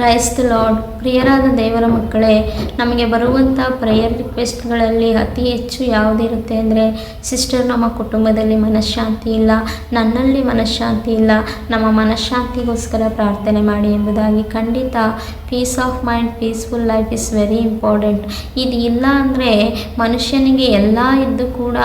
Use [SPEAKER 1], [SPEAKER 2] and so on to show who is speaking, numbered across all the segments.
[SPEAKER 1] Christ the lord, ಪ್ರಿಯರಾದ ದೇವರ ಮಕ್ಕಳೇ, ನಮಗೆ ಬರುವಂಥ ಪ್ರೇಯರ್ ರಿಕ್ವೆಸ್ಟ್ಗಳಲ್ಲಿ ಅತಿ ಹೆಚ್ಚು ಯಾವುದಿರುತ್ತೆ ಅಂದರೆ ಸಿಸ್ಟರ್ ನಮ್ಮ ಕುಟುಂಬದಲ್ಲಿ ಮನಃಶಾಂತಿ ಇಲ್ಲ, ನನ್ನಲ್ಲಿ ಮನಃಶಾಂತಿ ಇಲ್ಲ, ನಮ್ಮ ಮನಃಶಾಂತಿಗೋಸ್ಕರ ಪ್ರಾರ್ಥನೆ ಮಾಡಿ ಎಂಬುದಾಗಿ ಖಂಡಿತ peace of mind peaceful life is very important ಇದು ಇಲ್ಲ ಅಂದರೆ ಮನುಷ್ಯನಿಗೆ ಎಲ್ಲ ಇದ್ದು ಕೂಡ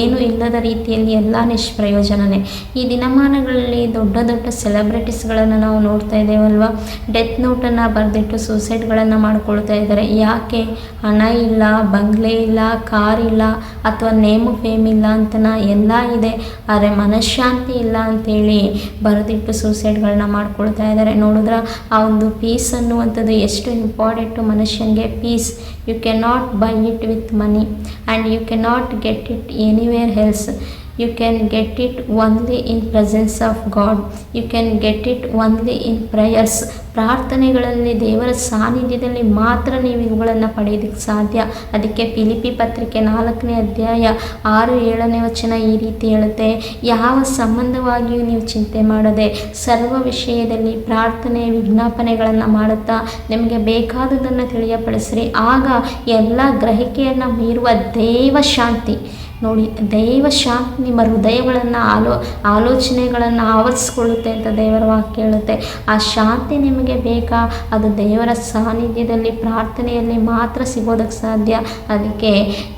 [SPEAKER 1] ಏನು ಇಲ್ಲದ ರೀತಿಯಲ್ಲಿ ಎಲ್ಲ ನಿಷ್ಪ್ರಯೋಜನವೇ ಈ ದಿನಮಾನಗಳಲ್ಲಿ ದೊಡ್ಡ ದೊಡ್ಡ ಸೆಲೆಬ್ರಿಟೀಸ್ಗಳನ್ನು ನಾವು ನೋಡ್ತಾ ಇದ್ದೇವಲ್ವಾ? ಡೆತ್ ನೋಟನ್ನು ಬರೆದಿಟ್ಟು ಸೂಸೈಡ್ಗಳನ್ನು ಮಾಡ್ಕೊಳ್ತಾ ಇದ್ದಾರೆ ಯಾಕೆ? ಹಣ ಇಲ್ಲ, ಬಂಗ್ಲೆ ಇಲ್ಲ, ಕಾರ್ ಇಲ್ಲ ಅಥವಾ ನೇಮ್ ಫೇಮ್ ಇಲ್ಲ ಅಂತನ ಎಲ್ಲ ಇದೆ. ಆದರೆ ಮನಃಶಾಂತಿ ಇಲ್ಲ ಅಂತೇಳಿ ಬರೆದಿಟ್ಟು ಸೂಸೈಡ್ಗಳನ್ನ ಮಾಡ್ಕೊಳ್ತಾ ಇದ್ದಾರೆ ನೋಡಿದ್ರೆ, ಆ ಒಂದು ಪೀಸ್ ಅನ್ನುವಂಥದ್ದು ಎಷ್ಟು ಇಂಪಾರ್ಟೆಂಟು ಮನುಷ್ಯನಿಗೆ peace you can not buy it with money and you can not get it anywhere else you can get it only in presence of God you can get it only in prayers. ಪ್ರಾರ್ಥನೆಗಳಲ್ಲಿ ದೇವರ ಸಾನ್ನಿಧ್ಯದಲ್ಲಿ ಮಾತ್ರ ನೀವು ಇವುಗಳನ್ನು ಪಡೆಯೋದಕ್ಕೆ ಸಾಧ್ಯ. ಅದಕ್ಕೆ ಫಿಲಿಪಿ ಪತ್ರಿಕೆ ನಾಲ್ಕನೇ ಅಧ್ಯಾಯ ಆರು ಏಳನೇ ವಚನ ಈ ರೀತಿ ಹೇಳುತ್ತೆ. ಯಾವ ಸಂಬಂಧವಾಗಿಯೂ ನೀವು ಚಿಂತೆ ಮಾಡದೆ ಸರ್ವ ವಿಷಯದಲ್ಲಿ ಪ್ರಾರ್ಥನೆ ವಿಜ್ಞಾಪನೆಗಳನ್ನು ಮಾಡುತ್ತಾ ನಿಮಗೆ ಬೇಕಾದುದನ್ನು ತಿಳಿಯಪಡಿಸ್ರಿ. ಆಗ ಎಲ್ಲ ಗ್ರಹಿಕೆಯನ್ನು ಮೀರುವ ದೇವ ಶಾಂತಿ. ನೋಡಿ, ದೈವ ಶಾಂತಿ ನಿಮ್ಮ ಹೃದಯಗಳನ್ನು ಆಲೋ, ಆಲೋಚನೆಗಳನ್ನು ಆವರಿಸ್ಕೊಳ್ಳುತ್ತೆ ಅಂತ ದೇವರ ವಾಕ್ಯ ಹೇಳುತ್ತೆ ಆ ಶಾಂತಿ ನಿಮಗೆ ಬೇಕಾ? ಅದು ದೇವರ ಸಾನ್ನಿಧ್ಯದಲ್ಲಿ, ಪ್ರಾರ್ಥನೆಯಲ್ಲಿ ಮಾತ್ರ ಸಿಗೋದಕ್ಕೆ ಸಾಧ್ಯ. ಅದಕ್ಕೆ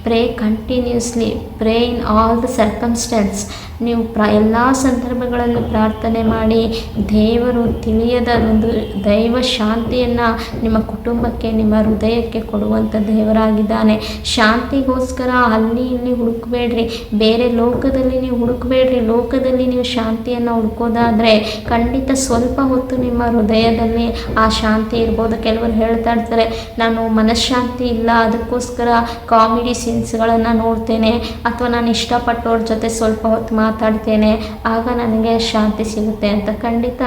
[SPEAKER 1] pray continuously pray in all the circumstances ನೀವು ಪ್ರ, ಎಲ್ಲ ಸಂದರ್ಭಗಳಲ್ಲೂ ಪ್ರಾರ್ಥನೆ ಮಾಡಿ, ದೇವರು ತಿಳಿಯದ ಒಂದು ದೈವ ಶಾಂತಿಯನ್ನು ನಿಮ್ಮ ಕುಟುಂಬಕ್ಕೆ, ನಿಮ್ಮ ಹೃದಯಕ್ಕೆ ಕೊಡುವಂಥ ದೇವರಾಗಿದ್ದಾನೆ. ಶಾಂತಿಗೋಸ್ಕರ ಅಲ್ಲಿ ಇಲ್ಲಿ ಹುಡುಕಬೇಡ್ರಿ. ಬೇರೆ ಲೋಕದಲ್ಲಿ ನೀವು ಹುಡುಕಬೇಡ್ರಿ. ಲೋಕದಲ್ಲಿ ನೀವು ಶಾಂತಿಯನ್ನು ಹುಡುಕೋದಾದರೆ ಖಂಡಿತ ಸ್ವಲ್ಪ ಹೊತ್ತು ನಿಮ್ಮ ಹೃದಯದಲ್ಲಿ ಆ ಶಾಂತಿ ಇರ್ಬೋದು. ಕೆಲವರು ಹೇಳ್ತಾ ಇರ್ತಾರೆ, ನಾನು ಮನಃಶಾಂತಿ ಇಲ್ಲ, ಅದಕ್ಕೋಸ್ಕರ ಕಾಮಿಡಿ ಸೀನ್ಸ್ಗಳನ್ನು ನೋಡ್ತೇನೆ ಅಥವಾ ನಾನು ಇಷ್ಟಪಟ್ಟವ್ರ ಜೊತೆ ಸ್ವಲ್ಪ ಹೊತ್ತು ಮಾತಾಡ್ತೇನೆ, ಆಗ ನನಗೆ ಶಾಂತಿ ಸಿಗುತ್ತೆ ಅಂತ ಖಂಡಿತ.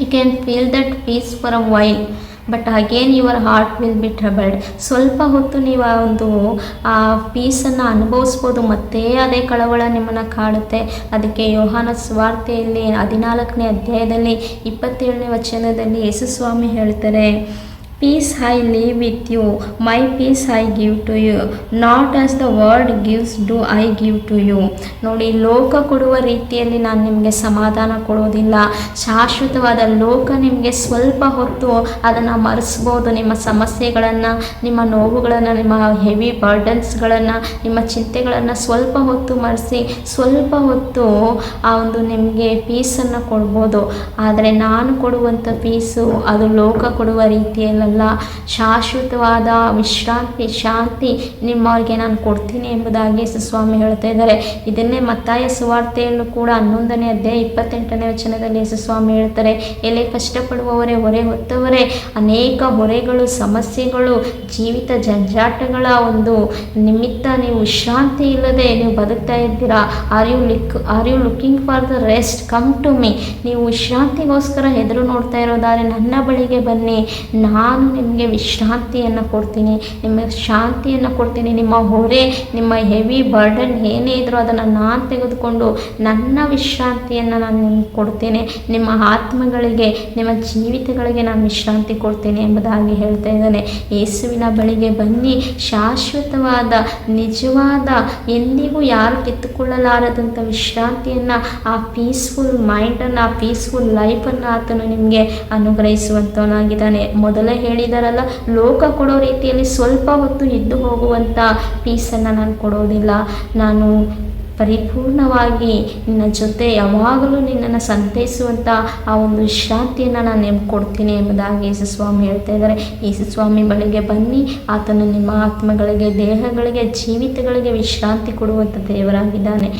[SPEAKER 1] You can feel that peace for a while but again your heart will be troubled ಸ್ವಲ್ಪ ಹೊತ್ತು ನೀವು ಆ ಒಂದು, ಆ ಪೀಸನ್ನು ಅನುಭವಿಸ್ಬೋದು. ಮತ್ತೆ ಅದೇ ಕಳವಳ ನಿಮ್ಮನ್ನು ಕಾಡುತ್ತೆ. ಅದಕ್ಕೆ ಯೋಹಾನ ಸ್ವಾರ್ಥೆಯಲ್ಲಿ ಹದಿನಾಲ್ಕನೇ ಅಧ್ಯಾಯದಲ್ಲಿ ಇಪ್ಪತ್ತೇಳನೇ ವಚನದಲ್ಲಿ ಯೇಸುಸ್ವಾಮಿ ಹೇಳ್ತಾರೆ peace I leave with you my peace I give to you not as the world gives do I give to you ನೋಡಿ, ಲೋಕ ಕೊಡುವ ರೀತಿಯಲ್ಲಿ ನಾನು ನಿಮಗೆ ಸಮಾಧಾನ ಕೊಡೋದಿಲ್ಲ. ಶಾಶ್ವತವಾದ ಲೋಕ ನಿಮಗೆ ಸ್ವಲ್ಪ ಹೊತ್ತು ಅದನ್ನು ಮರೆಸ್ಬೋದು. ನಿಮ್ಮ ಸಮಸ್ಯೆಗಳನ್ನು, ನಿಮ್ಮ ನೋವುಗಳನ್ನು, ನಿಮ್ಮ ಹೆವಿ ಬರ್ಡನ್ಸ್ಗಳನ್ನು ನಿಮ್ಮ ಚಿಂತೆಗಳನ್ನು ಸ್ವಲ್ಪ ಹೊತ್ತು ಮರೆಸಿ, ಸ್ವಲ್ಪ ಹೊತ್ತು ಆ ಒಂದು ನಿಮಗೆ ಪೀಸನ್ನು ಕೊಡ್ಬೋದು. ಆದರೆ ನಾನು ಕೊಡುವಂಥ ಪೀಸು ಅದು ಲೋಕ ಕೊಡುವ ರೀತಿಯಲ್ಲ. ಶಾಶ್ವತವಾದ ವಿಶ್ರಾಂತಿ, ಶಾಂತಿ ನಿಮ್ಮವ್ರಿಗೆ ನಾನು ಕೊಡ್ತೀನಿ ಎಂಬುದಾಗಿ ಯೇಸುಸ್ವಾಮಿ ಹೇಳ್ತಾ ಇದ್ದಾರೆ. ಇದನ್ನೇ ಮತ್ತಾಯ ಸುವಾರ್ತೆಯನ್ನು ಕೂಡ ಹನ್ನೊಂದನೇ ಅಧ್ಯಾಯ ಇಪ್ಪತ್ತೆಂಟನೇ ವಚನದಲ್ಲಿ ಯೇಸುಸ್ವಾಮಿ ಹೇಳ್ತಾರೆ. ಎಲೆ ಕಷ್ಟಪಡುವವರೇ ಹೊರೆ ಹೊತ್ತವರೇ, ಅನೇಕ ಹೊರೆಗಳು, ಸಮಸ್ಯೆಗಳು, ಜೀವಿತ ಜಂಜಾಟಗಳ ಒಂದು ನಿಮಿತ್ತ ನೀವು ವಿಶ್ರಾಂತಿ ಇಲ್ಲದೆ ನೀವು ಬದುಕ್ತಾ ಇದ್ದೀರಾ. Are you like are you looking for the rest come to me ನೀವು ವಿಶ್ರಾಂತಿಗೋಸ್ಕರ ಎದುರು ನೋಡ್ತಾ ಇರೋದಾದ್ರೆ ನನ್ನ ಬಳಿಗೆ ಬನ್ನಿ. ನಾನು ನಿಮಗೆ ವಿಶ್ರಾಂತಿಯನ್ನು ಕೊಡ್ತೀನಿ ನಿಮಗೆ ಶಾಂತಿಯನ್ನು ಕೊಡ್ತೀನಿ, ನಿಮ್ಮ ಹೊರೆ, ನಿಮ್ಮ ಹೆವಿ ಬರ್ಡನ್ ಏನೇ ಇದ್ರೂ ಅದನ್ನು ನಾನು ತೆಗೆದುಕೊಂಡು ನನ್ನ ವಿಶ್ರಾಂತಿಯನ್ನು ನಾನು ನಿಮ್ಗೆ ಕೊಡ್ತೇನೆ. ನಿಮ್ಮ ಆತ್ಮಗಳಿಗೆ, ನಿಮ್ಮ ಜೀವಿತಗಳಿಗೆ ನಾನು ವಿಶ್ರಾಂತಿ ಕೊಡ್ತೇನೆ ಎಂಬುದಾಗಿ ಹೇಳ್ತಾ ಇದ್ದಾನೆ. ಯೇಸುವಿನ ಬಳಿಗೆ ಬನ್ನಿ. ಶಾಶ್ವತವಾದ, ನಿಜವಾದ, ಎಂದಿಗೂ ಯಾರು ಕಿತ್ತುಕೊಳ್ಳಲಾರದಂಥ ವಿಶ್ರಾಂತಿಯನ್ನು, ಆ ಪೀಸ್ಫುಲ್ ಮೈಂಡನ್ನು ಆ ಪೀಸ್ಫುಲ್ ಲೈಫನ್ನು ಆತನು ನಿಮಗೆ ಅನುಗ್ರಹಿಸುವಂಥವನಾಗಿದ್ದಾನೆ. ಮೊದಲೇ ಹೇಳಿದಾರಲ್ಲ, ಲೋಕ ಕೊಡೋ ರೀತಿಯಲ್ಲಿ ಸ್ವಲ್ಪ ಹೊತ್ತು ಇದ್ದು ಹೋಗುವಂಥ ಪೀಸನ್ನು ನಾನು ಕೊಡೋದಿಲ್ಲ. ನಾನು ಪರಿಪೂರ್ಣವಾಗಿ ನಿನ್ನ ಜೊತೆ ಯಾವಾಗಲೂ ನಿನ್ನನ್ನು ಸಂತೈಸುವಂಥ ಆ ಒಂದು ವಿಶ್ರಾಂತಿಯನ್ನು ನಾನು ನಿಮ್ಗೆ ಕೊಡ್ತೀನಿ ಎಂಬುದಾಗಿ ಯೇಸುಸ್ವಾಮಿ ಹೇಳ್ತಾ ಇದ್ದಾರೆ. ಯೇಸುಸ್ವಾಮಿ ಬಳಿಗೆ ಬನ್ನಿ, ಆತನು ನಿಮ್ಮ ಆತ್ಮಗಳಿಗೆ, ದೇಹಗಳಿಗೆ, ಜೀವಿತಗಳಿಗೆ ವಿಶ್ರಾಂತಿ ಕೊಡುವಂಥ ದೇವರಾಗಿದ್ದಾನೆ.